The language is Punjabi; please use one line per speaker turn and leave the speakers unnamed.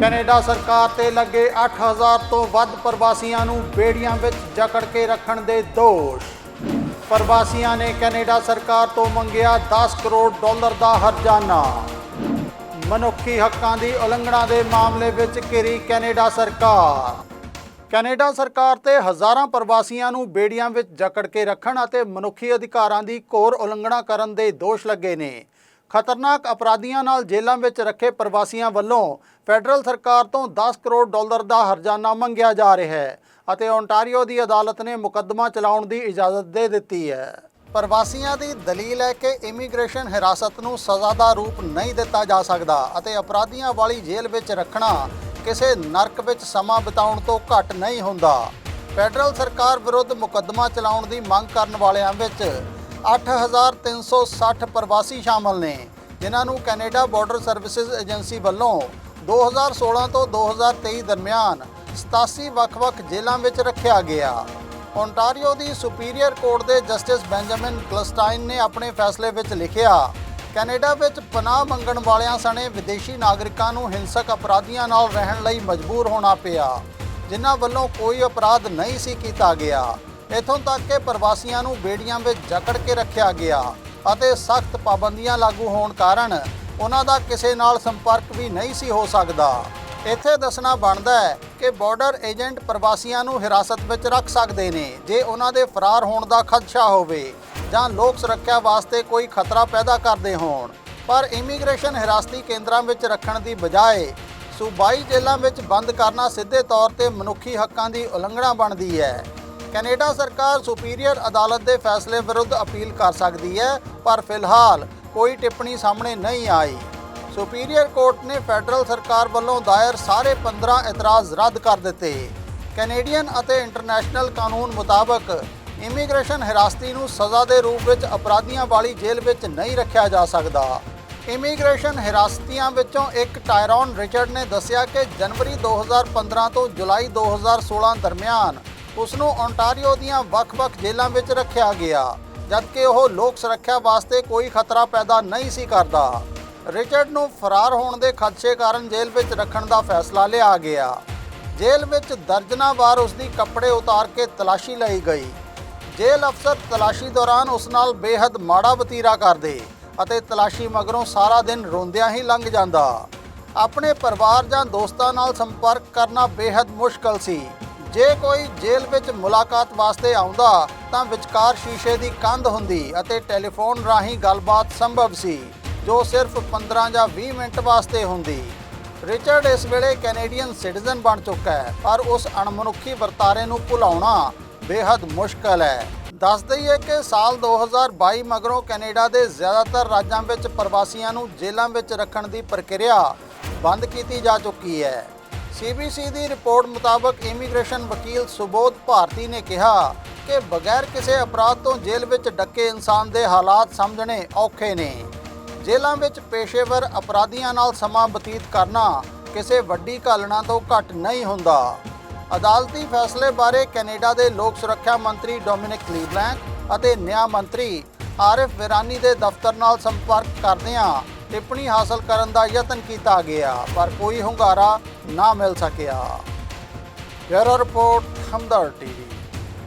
ਕੈਨੇਡਾ ਸਰਕਾਰ ਤੇ ਲੱਗੇ 8000 ਤੋਂ ਵੱਧ ਪ੍ਰਵਾਸੀਆਂ ਨੂੰ ਬੇੜੀਆਂ ਵਿੱਚ ਜਕੜ ਕੇ ਰੱਖਣ ਦੇ ਦੋਸ਼। ਪ੍ਰਵਾਸੀਆਂ ਨੇ ਕੈਨੇਡਾ ਸਰਕਾਰ ਤੋਂ ਮੰਗਿਆ 10 ਕਰੋੜ ਡਾਲਰ ਦਾ ਹਰਜਾਨਾ। ਮਨੁੱਖੀ ਹੱਕਾਂ ਦੀ ਉਲੰਘਣਾ ਦੇ ਮਾਮਲੇ ਵਿੱਚ ਘਿਰੀ ਕੈਨੇਡਾ ਸਰਕਾਰ। ਕੈਨੇਡਾ ਸਰਕਾਰ ਤੇ ਹਜ਼ਾਰਾਂ ਪ੍ਰਵਾਸੀਆਂ ਨੂੰ ਬੇੜੀਆਂ ਵਿੱਚ ਜਕੜ ਕੇ ਰੱਖਣ ਅਤੇ ਮਨੁੱਖੀ ਅਧਿਕਾਰਾਂ ਦੀ ਘੋਰ ਉਲੰਘਣਾ ਕਰਨ ਦੇ ਦੋਸ਼ ਲੱਗੇ ਨੇ। ਖਤਰਨਾਕ ਅਪਰਾਧੀਆਂ ਨਾਲ ਜੇਲ੍ਹਾਂ ਵਿੱਚ ਰੱਖੇ ਪ੍ਰਵਾਸੀਆਂ ਵੱਲੋਂ ਫੈਡਰਲ ਸਰਕਾਰ ਤੋਂ 10 ਕਰੋੜ ਡਾਲਰ ਦਾ ਹਰਜਾਨਾ ਮੰਗਿਆ ਜਾ ਰਿਹਾ ਹੈ ਅਤੇ ਓਨਟਾਰੀਓ ਦੀ ਅਦਾਲਤ ਨੇ ਮੁਕੱਦਮਾ ਚਲਾਉਣ ਦੀ ਇਜਾਜ਼ਤ ਦੇ ਦਿੱਤੀ ਹੈ। ਪ੍ਰਵਾਸੀਆਂ ਦੀ ਦਲੀਲ ਹੈ ਕਿ ਇਮੀਗ੍ਰੇਸ਼ਨ ਹਿਰਾਸਤ ਨੂੰ ਸਜ਼ਾ ਦਾ ਰੂਪ ਨਹੀਂ ਦਿੱਤਾ ਜਾ ਸਕਦਾ ਅਤੇ ਅਪਰਾਧੀਆਂ ਵਾਲੀ ਜੇਲ੍ਹ ਵਿੱਚ ਰੱਖਣਾ ਕਿਸੇ ਨਰਕ ਵਿੱਚ ਸਮਾਂ ਬਿਤਾਉਣ ਤੋਂ ਘੱਟ ਨਹੀਂ ਹੁੰਦਾ। ਫੈਡਰਲ ਸਰਕਾਰ ਵਿਰੁੱਧ ਮੁਕੱਦਮਾ ਚਲਾਉਣ ਦੀ ਮੰਗ ਕਰਨ ਵਾਲਿਆਂ ਵਿੱਚ 8360 ਪ੍ਰਵਾਸੀ ਸ਼ਾਮਲ ਨੇ, ਜਿਨ੍ਹਾਂ ਨੂੰ ਕੈਨੇਡਾ ਬਾਰਡਰ ਸਰਵਿਸਿਜ਼ ਏਜੰਸੀ ਵੱਲੋਂ 2016 ਤੋਂ 2023 ਦਰਮਿਆਨ 87 ਵੱਖ-ਵੱਖ ਜੇਲ੍ਹਾਂ ਵਿੱਚ ਰੱਖਿਆ ਗਿਆ। ਓਨਟਾਰੀਓ ਦੀ ਸੁਪੀਰੀਅਰ ਕੋਰਟ ਦੇ ਜਸਟਿਸ ਬੈਂਜਾਮਿਨ ਕਲਸਟਾਈਨ ਨੇ ਆਪਣੇ ਫੈਸਲੇ ਵਿੱਚ ਲਿਖਿਆ, ਕੈਨੇਡਾ ਵਿੱਚ ਪਨਾਹ ਮੰਗਣ ਵਾਲਿਆਂ ਸਣੇ ਵਿਦੇਸ਼ੀ ਨਾਗਰਿਕਾਂ ਨੂੰ ਹਿੰਸਕ ਅਪਰਾਧੀਆਂ ਨਾਲ ਰਹਿਣ ਲਈ ਮਜਬੂਰ ਹੋਣਾ ਪਿਆ, ਜਿਨ੍ਹਾਂ ਵੱਲੋਂ ਕੋਈ ਅਪਰਾਧ ਨਹੀਂ ਸੀ ਕੀਤਾ ਗਿਆ। ਇਥੋਂ ਤੱਕ ਕਿ ਪ੍ਰਵਾਸੀਆਂ ਨੂੰ ਬੇੜੀਆਂ ਵਿੱਚ ਜਕੜ ਕੇ ਰੱਖਿਆ ਗਿਆ ਅਤੇ ਸਖਤ ਪਾਬੰਦੀਆਂ ਲਾਗੂ ਹੋਣ ਕਾਰਨ ਉਹਨਾਂ ਦਾ ਕਿਸੇ ਨਾਲ ਸੰਪਰਕ ਵੀ ਨਹੀਂ ਸੀ ਹੋ ਸਕਦਾ। ਇੱਥੇ ਦੱਸਣਾ ਬਣਦਾ ਹੈ ਕਿ ਬਾਰਡਰ ਏਜੰਟ ਪ੍ਰਵਾਸੀਆਂ ਨੂੰ ਹਿਰਾਸਤ ਵਿੱਚ ਰੱਖ ਸਕਦੇ ਨੇ ਜੇ ਉਹਨਾਂ ਦੇ ਫਰਾਰ ਹੋਣ ਦਾ ਖਦਸ਼ਾ ਹੋਵੇ ਜਾਂ ਲੋਕ ਸੁਰੱਖਿਆ ਵਾਸਤੇ ਕੋਈ ਖਤਰਾ ਪੈਦਾ ਕਰਦੇ ਹੋਣ। ਪਰ ਇਮੀਗ੍ਰੇਸ਼ਨ ਹਿਰਾਸਤੀ ਕੇਂਦਰਾਂ ਵਿੱਚ ਰੱਖਣ ਦੀ ਬਜਾਏ ਸੂਬਾਈ ਜੇਲ੍ਹਾਂ ਵਿੱਚ ਬੰਦ ਕਰਨਾ ਸਿੱਧੇ ਤੌਰ ਤੇ ਮਨੁੱਖੀ ਹੱਕਾਂ ਦੀ ਉਲੰਘਣਾ ਬਣਦੀ ਹੈ। ਕੈਨੇਡਾ ਸਰਕਾਰ ਸੁਪੀਰੀਅਰ ਅਦਾਲਤ ਦੇ ਫੈਸਲੇ ਵਿਰੁੱਧ ਅਪੀਲ ਕਰ ਸਕਦੀ ਹੈ, ਪਰ ਫਿਲਹਾਲ ਕੋਈ ਟਿੱਪਣੀ ਸਾਹਮਣੇ ਨਹੀਂ ਆਈ। ਸੁਪੀਰੀਅਰ ਕੋਰਟ ਨੇ ਫੈਡਰਲ ਸਰਕਾਰ ਵੱਲੋਂ ਦਾਇਰ ਸਾਰੇ 15 ਇਤਰਾਜ਼ ਰੱਦ ਕਰ ਦਿੱਤੇ। ਕੈਨੇਡੀਅਨ ਅਤੇ ਇੰਟਰਨੈਸ਼ਨਲ ਕਾਨੂੰਨ ਮੁਤਾਬਕ, ਇਮੀਗ੍ਰੇਸ਼ਨ ਹਿਰਾਸਤੀ ਨੂੰ ਸਜ਼ਾ ਦੇ ਰੂਪ ਵਿੱਚ ਅਪਰਾਧੀਆਂ ਵਾਲੀ ਜੇਲ੍ਹ ਵਿੱਚ ਨਹੀਂ ਰੱਖਿਆ ਜਾ ਸਕਦਾ। ਇਮੀਗ੍ਰੇਸ਼ਨ ਹਿਰਾਸਤੀਆਂ ਵਿੱਚੋਂ ਇੱਕ ਟਾਇਰੋਨ ਰਿਚਰਡ ਨੇ ਦੱਸਿਆ ਕਿ ਜਨਵਰੀ 2015 ਤੋਂ ਜੁਲਾਈ 2016 ਦਰਮਿਆਨ ਉਸ ਨੂੰ ਓਨਟਾਰੀਓ ਦੀਆਂ ਵੱਖ-ਵੱਖ ਜੇਲ੍ਹਾਂ ਵਿੱਚ ਰੱਖਿਆ ਗਿਆ, ਜਦਕਿ ਉਹ ਲੋਕ ਸੁਰੱਖਿਆ ਵਾਸਤੇ ਕੋਈ ਖਤਰਾ ਪੈਦਾ ਨਹੀਂ ਸੀ ਕਰਦਾ। ਰਿਚਰਡ ਨੂੰ ਫਰਾਰ ਹੋਣ ਦੇ ਖਦਸ਼ੇ ਕਾਰਨ ਜੇਲ੍ਹ ਵਿੱਚ ਰੱਖਣ ਦਾ ਫੈਸਲਾ ਲਿਆ ਗਿਆ। ਜੇਲ੍ਹ ਵਿੱਚ ਦਰਜਨਾਂ ਵਾਰ ਉਸ ਦੀ ਕੱਪੜੇ ਉਤਾਰ ਕੇ ਤਲਾਸ਼ੀ ਲਈ ਗਈ। ਜੇਲ੍ਹ ਅਫਸਰ ਤਲਾਸ਼ੀ ਦੌਰਾਨ ਉਸ ਨਾਲ ਬੇਹੱਦ ਮਾੜਾ ਵਤੀਰਾ ਕਰਦੇ ਅਤੇ ਤਲਾਸ਼ੀ ਮਗਰੋਂ ਸਾਰਾ ਦਿਨ ਰੋਂਦਿਆਂ ਹੀ ਲੰਘ ਜਾਂਦਾ। ਆਪਣੇ ਪਰਿਵਾਰ ਜਾਂ ਦੋਸਤਾਂ ਨਾਲ ਸੰਪਰਕ ਕਰਨਾ ਬੇਹੱਦ ਮੁਸ਼ਕਲ ਸੀ। ਜੇ ਕੋਈ ਜੇਲ੍ਹ ਵਿੱਚ ਮੁਲਾਕਾਤ ਵਾਸਤੇ ਆਉਂਦਾ, ਤਾਂ ਵਿਚਕਾਰ ਸ਼ੀਸ਼ੇ ਦੀ ਕੰਧ ਹੁੰਦੀ ਅਤੇ ਟੈਲੀਫੋਨ ਰਾਹੀਂ ਗੱਲਬਾਤ ਸੰਭਵ ਸੀ, ਜੋ ਸਿਰਫ 15 ਜਾਂ 20 ਮਿੰਟ ਵਾਸਤੇ ਹੁੰਦੀ। ਰਿਚਰਡ ਇਸ ਵੇਲੇ ਕੈਨੇਡੀਅਨ ਸਿਟੀਜ਼ਨ ਬਣ ਚੁੱਕਾ ਹੈ, ਪਰ ਉਸ ਅਣਮਨੁੱਖੀ ਵਰਤਾਰੇ ਨੂੰ ਭੁਲਾਉਣਾ ਬੇहद ਮੁਸ਼ਕਲ ਹੈ। ਦੱਸ ਦਈਏ ਕਿ ਸਾਲ 2022 ਮਗਰੋਂ ਕੈਨੇਡਾ ਦੇ ਜ਼ਿਆਦਾਤਰ ਰਾਜਾਂ ਵਿੱਚ ਪ੍ਰਵਾਸੀਆਂ ਨੂੰ ਜੇਲ੍ਹਾਂ ਵਿੱਚ ਰੱਖਣ ਦੀ ਪ੍ਰਕਿਰਿਆ ਬੰਦ ਕੀਤੀ ਜਾ ਚੁੱਕੀ ਹੈ। ਸੀਬੀਸੀ ਦੀ ਰਿਪੋਰਟ ਮੁਤਾਬਕ ਇਮੀਗ੍ਰੇਸ਼ਨ ਵਕੀਲ ਸੁਬੋਧ ਭਾਰਤੀ ਨੇ ਕਿਹਾ ਕਿ ਬਗੈਰ ਕਿਸੇ ਅਪਰਾਧ ਤੋਂ ਜੇਲ੍ਹ ਵਿੱਚ ਡੱਕੇ ਇਨਸਾਨ ਦੇ ਹਾਲਾਤ ਸਮਝਣੇ ਔਖੇ ਨੇ। ਜੇਲ੍ਹਾਂ ਵਿੱਚ ਪੇਸ਼ੇਵਰ ਅਪਰਾਧੀਆਂ ਨਾਲ ਸਮਾਂ ਬਤੀਤ ਕਰਨਾ ਕਿਸੇ ਵੱਡੀ ਘਾਲਣਾ ਤੋਂ ਘੱਟ ਨਹੀਂ ਹੁੰਦਾ। ਅਦਾਲਤੀ ਫੈਸਲੇ ਬਾਰੇ ਕੈਨੇਡਾ ਦੇ ਲੋਕ ਸੁਰੱਖਿਆ ਮੰਤਰੀ ਡੋਮਿਨਿਕ ਕਲੀਵਲੈਂਡ ਅਤੇ ਨਿਆਂ ਮੰਤਰੀ ਆਰਿਫ ਵਿਰਾਨੀ ਦੇ ਦਫ਼ਤਰ ਨਾਲ ਸੰਪਰਕ ਕਰਦਿਆਂ ਟਿੱਪਣੀ ਹਾਸਲ ਕਰਨ ਦਾ ਯਤਨ ਕੀਤਾ ਗਿਆ, ਪਰ ਕੋਈ ਹੁੰਗਾਰਾ ਨਾ ਮਿਲ ਸਕਿਆ। Bureau report Hamdard TV.